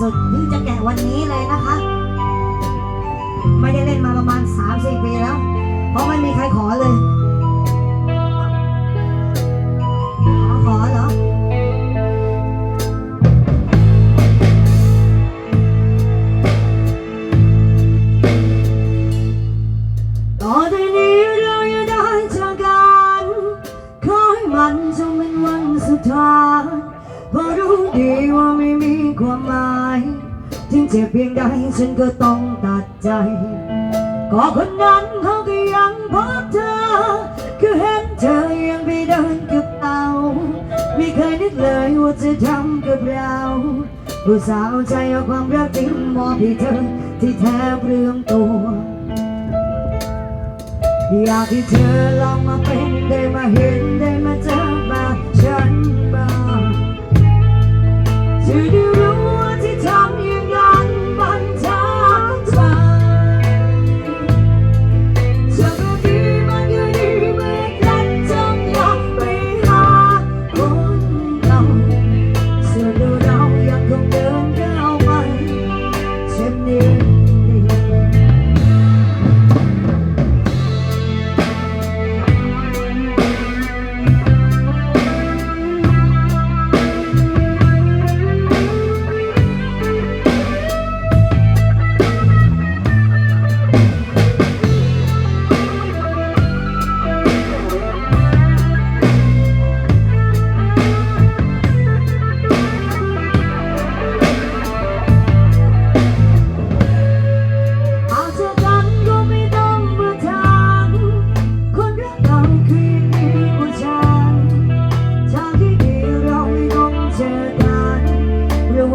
สุดเพิ่งจะแกะวันนี้เลยนะคะ ไม่ได้เล่นมาประมาณ3 4ปีแล้ว เพราะไม่มีใครขอเลย ถึงเจ็บเพียงใดฉันก็ต้องตัดใจ ก็คนนั้นเขาก็ยังพบเธอ คือเห็นเธอยังไปเดินกับเราไม่เคยนึกเลยว่าจะทำกับเราผู้สาวใจเอาความรักจริงมอบให้เธอที่แทบเรื่องตัว อยากให้เธอลองมาเป็นได้มาเห็นไหมาเจอ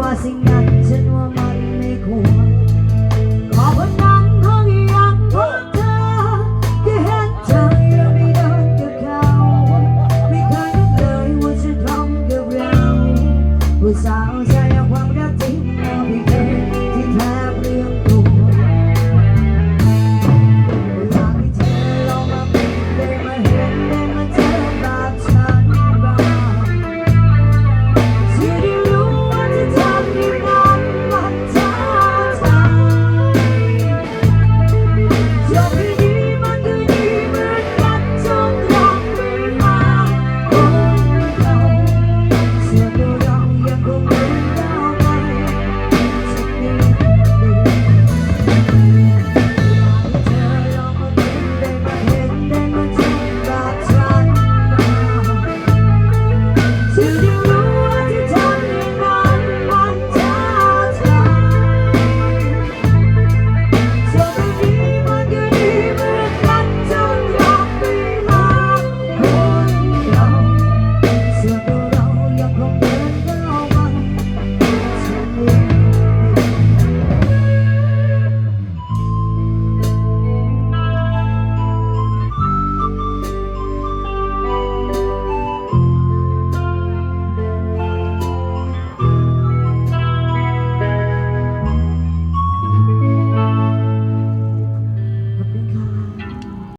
ว่าสิ่งนั้นฉันว่ามันไม่ควรขอบนนั้นเขายังพบเธอแค่เห็นเธอยังไม่เดิกับเขาไม่เคยนึกเลยว่าจะทำกับเราผู้สาวใจ